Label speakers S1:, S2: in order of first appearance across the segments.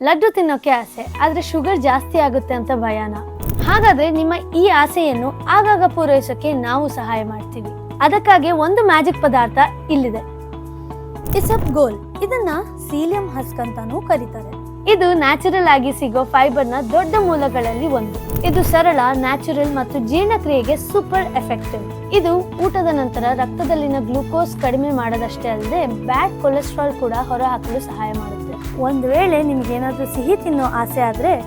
S1: ಲಡ್ಡು ತಿನ್ನೋಕೆ ಆಸೆ ಆದ್ರೆ ಶುಗರ್ ಜಾಸ್ತಿ ಆಗುತ್ತೆ ಅಂತ ಭಯಾನ. ಹಾಗಾದ್ರೆ ನಿಮ್ಮ ಈ ಆಸೆಯನ್ನು ಆಗಾಗ ಪೂರೈಸೋಕೆ ನಾವು ಸಹಾಯ ಮಾಡ್ತೀವಿ. ಅದಕ್ಕಾಗಿ ಒಂದು ಮ್ಯಾಜಿಕ್ ಪದಾರ್ಥ ಇಲ್ಲಿದೆ. ಇಸಪ್ ಗೋಲ್ ಇದನ್ನ ಸೀಲಿಯಂ ಹಸ್ಕ್ ಅಂತಾನೂ ಕರೀತಾರೆ. ಇದು ನ್ಯಾಚುರಲ್ ಆಗಿ ಸಿಗೋ ಫೈಬರ್ನ ದೊಡ್ಡ ಮೂಲಗಳಲ್ಲಿ ಒಂದು. ಇದು ಸರಳ ನ್ಯಾಚುರಲ್ ಮತ್ತು ಜೀರ್ಣಕ್ರಿಯೆಗೆ ಸೂಪರ್ ಎಫೆಕ್ಟಿವ್ ಇದು ಊಟದ ನಂತರ ರಕ್ತದಲ್ಲಿನ ಗ್ಲೂಕೋಸ್ ಕಡಿಮೆ ಮಾಡೋದಷ್ಟೇ ಅಲ್ಲದೆ ಬ್ಯಾಡ್ ಕೊಲೆಸ್ಟ್ರಾಲ್ ಕೂಡ ಹೊರಹಾಕಲು ಸಹಾಯ ಮಾಡುತ್ತೆ. ಒಂದು ವೇಳೆ ನಿಮ್ಗೆ ಏನಾದರೂ ಸಿಹಿ ತಿನ್ನೋ ಆಸೆ ಆದ್ರೆ,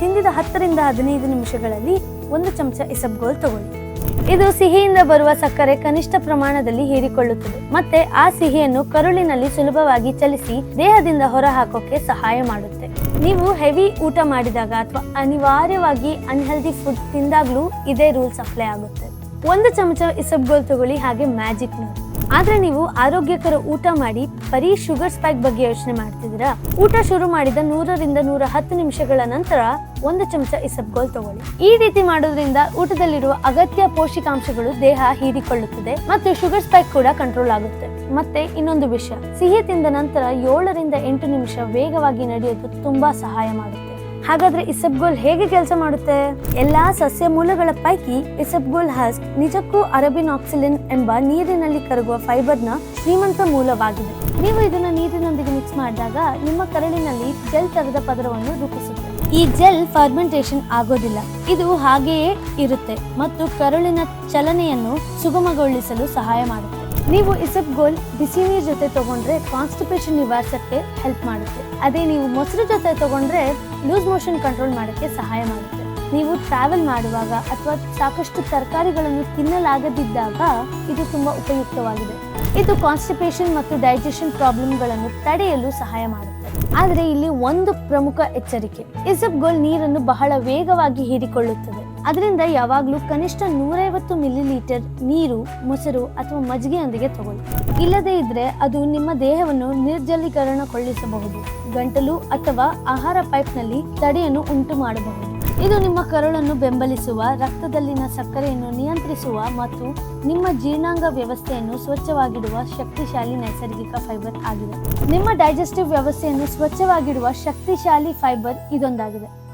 S1: ತಿಂದಿದ ಹತ್ತರಿಂದ ಹದಿನೈದು ನಿಮಿಷಗಳಲ್ಲಿ ಒಂದು ಚಮಚ ಇಸಬ್ಗೋಲ್ ತಗೊಳ್ಳಿ. ಇದು ಸಿಹಿಯಿಂದ ಬರುವ ಸಕ್ಕರೆ ಕನಿಷ್ಠ ಪ್ರಮಾಣದಲ್ಲಿ ಹೀರಿಕೊಳ್ಳುತ್ತದೆ. ಮತ್ತೆ ಆ ಸಿಹಿಯನ್ನು ಕರುಳಿನಲ್ಲಿ ಸುಲಭವಾಗಿ ಚಲಿಸಿ ದೇಹದಿಂದ ಹೊರಹಾಕೋಕೆ ಸಹಾಯ ಮಾಡುತ್ತೆ. ನೀವು ಹೆವಿ ಊಟ ಮಾಡಿದಾಗ ಅಥವಾ ಅನಿವಾರ್ಯವಾಗಿ ಅನ್ಹೆಲ್ದಿ ಫುಡ್ ತಿಂದಾಗ್ಲೂ ಇದೇ ರೂಲ್ಸ್ ಅಪ್ಲೈ ಆಗುತ್ತೆ. ಒಂದು ಚಮಚ ಇಸಬ್ಗೋಲ್ ತಗೊಳ್ಳಿ, ಹಾಗೆ ಮ್ಯಾಜಿಕ್ ನೋಡಿ ಆದ್ರೆ ನೀವು ಆರೋಗ್ಯಕರ ಊಟ ಮಾಡಿ, ಬರೀ ಶುಗರ್ ಸ್ಪೈಕ್ ಬಗ್ಗೆ ಯೋಚನೆ ಮಾಡ್ತಿದ್ದೀರಾ? ಊಟ ಶುರು ಮಾಡಿದ ನೂರರಿಂದ ನೂರ ಹತ್ತು ನಿಮಿಷಗಳ ನಂತರ ಒಂದು ಚಮಚ ಇಸಬ್ಗೋಲ್ ತಗೊಳ್ಳಿ. ಈ ರೀತಿ ಮಾಡೋದ್ರಿಂದ ಊಟದಲ್ಲಿರುವ ಅಗತ್ಯ ಪೋಷಕಾಂಶಗಳು ದೇಹ ಹೀರಿಕೊಳ್ಳುತ್ತದೆ ಮತ್ತು ಶುಗರ್ ಸ್ಪೈಕ್ ಕೂಡ ಕಂಟ್ರೋಲ್ ಆಗುತ್ತೆ. ಮತ್ತೆ ಇನ್ನೊಂದು ವಿಷಯ, ಸಿಹಿ ತಿಂದ ನಂತರ ಏಳರಿಂದ ಎಂಟು ನಿಮಿಷ ವೇಗವಾಗಿ ನಡೆಯೋದು ತುಂಬಾ ಸಹಾಯ ಮಾಡುತ್ತೆ. ಹಾಗಾದ್ರೆ ಇಸಬ್ಗೋಲ್ ಹೇಗೆ ಕೆಲಸ ಮಾಡುತ್ತೆ? ಎಲ್ಲಾ ಸಸ್ಯ ಮೂಲಗಳ ಪೈಕಿ ಇಸಬ್ಗೋಲ್ ಹಸ್ಕ್ ನಿಜಕ್ಕೂ ಅರಬಿನ್ ಆಕ್ಸಿಲಿನ್ ಎಂಬ ನೀರಿನಲ್ಲಿ ಕರಗುವ ಫೈಬರ್ನ ಶ್ರೀಮಂತ ಮೂಲವಾಗಿದೆ. ನೀವು ಇದನ್ನ ನೀರಿನೊಂದಿಗೆ ಮಿಕ್ಸ್ ಮಾಡಿದಾಗ ನಿಮ್ಮ ಕರಳಿನಲ್ಲಿ ಜೆಲ್ ತರದ ಪದರವನ್ನು ರೂಪಿಸುತ್ತೆ. ಈ ಜೆಲ್ ಫರ್ಮೆಂಟೇಷನ್ ಆಗೋದಿಲ್ಲ. ಇದು ಹಾಗೆಯೇ ಇರುತ್ತೆ ಮತ್ತು ಕರುಳಿನ ಚಲನೆಯನ್ನು ಸುಗಮಗೊಳಿಸಲು ಸಹಾಯ ಮಾಡುತ್ತೆ. ನೀವು ಇಸಬ್ಗೋಲ್ ಬಿಸಿ ನೀರ್ ಜೊತೆ ತಗೊಂಡ್ರೆ ಕಾನ್ಸ್ಟಿಪೇಷನ್ ನಿವಾರಿಸಕ್ಕೆ ಹೆಲ್ಪ್ ಮಾಡುತ್ತೆ. ಅದೇ ನೀವು ಮೊಸರು ಜೊತೆ ತಗೊಂಡ್ರೆ ಲೂಸ್ ಮೋಷನ್ ಕಂಟ್ರೋಲ್ ಮಾಡೋಕ್ಕೆ ಸಹಾಯ ಮಾಡುತ್ತೆ. ನೀವು ಟ್ರಾವೆಲ್ ಮಾಡುವಾಗ ಅಥವಾ ಸಾಕಷ್ಟು ತರಕಾರಿಗಳನ್ನು ತಿನ್ನಲಾಗದಿದ್ದಾಗ ಇದು ತುಂಬಾ ಉಪಯುಕ್ತವಾಗಿದೆ. ಇದು ಕಾನ್ಸ್ಟಿಪೇಷನ್ ಮತ್ತು ಡೈಜೆಷನ್ ಪ್ರಾಬ್ಲಮ್ಗಳನ್ನು ತಡೆಯಲು ಸಹಾಯ ಮಾಡುತ್ತೆ. ಆದರೆ ಇಲ್ಲಿ ಒಂದು ಪ್ರಮುಖ ಎಚ್ಚರಿಕೆ. ಇಸಬ್ಗೋಲ್ ನೀರನ್ನು ಬಹಳ ವೇಗವಾಗಿ ಹೀರಿಕೊಳ್ಳುತ್ತದೆ. ಅದರಿಂದ ಯಾವಾಗಲೂ ಕನಿಷ್ಠ ನೂರೈವತ್ತು ಮಿಲಿ ಲೀಟರ್ ನೀರು, ಮೊಸರು ಅಥವಾ ಮಜ್ಜಿಗೆಯೊಂದಿಗೆ ತಗೊಳ್ಳಿ. ಇಲ್ಲದೇ ಇದ್ರೆ ಅದು ನಿಮ್ಮ ದೇಹವನ್ನು ನಿರ್ಜಲೀಕರಣಗೊಳಿಸಬಹುದು. ಗಂಟಲು ಅಥವಾ ಆಹಾರ ಪೈಪ್ನಲ್ಲಿ ತಡೆಯನ್ನು ಉಂಟು ಮಾಡಬಹುದು. ಇದು ನಿಮ್ಮ ಕರುಳನ್ನು ಬೆಂಬಲಿಸುವ, ರಕ್ತದಲ್ಲಿನ ಸಕ್ಕರೆಯನ್ನು ನಿಯಂತ್ರಿಸುವ ಮತ್ತು ನಿಮ್ಮ ಜೀರ್ಣಾಂಗ ವ್ಯವಸ್ಥೆಯನ್ನು ಸ್ವಚ್ಛವಾಗಿಡುವ ಶಕ್ತಿಶಾಲಿ ನೈಸರ್ಗಿಕ ಫೈಬರ್ ಆಗಿದೆ. ನಿಮ್ಮ ಡೈಜೆಸ್ಟಿವ್ ವ್ಯವಸ್ಥೆಯನ್ನು ಸ್ವಚ್ಛವಾಗಿಡುವ ಶಕ್ತಿಶಾಲಿ ಫೈಬರ್ ಇದೊಂದಾಗಿದೆ.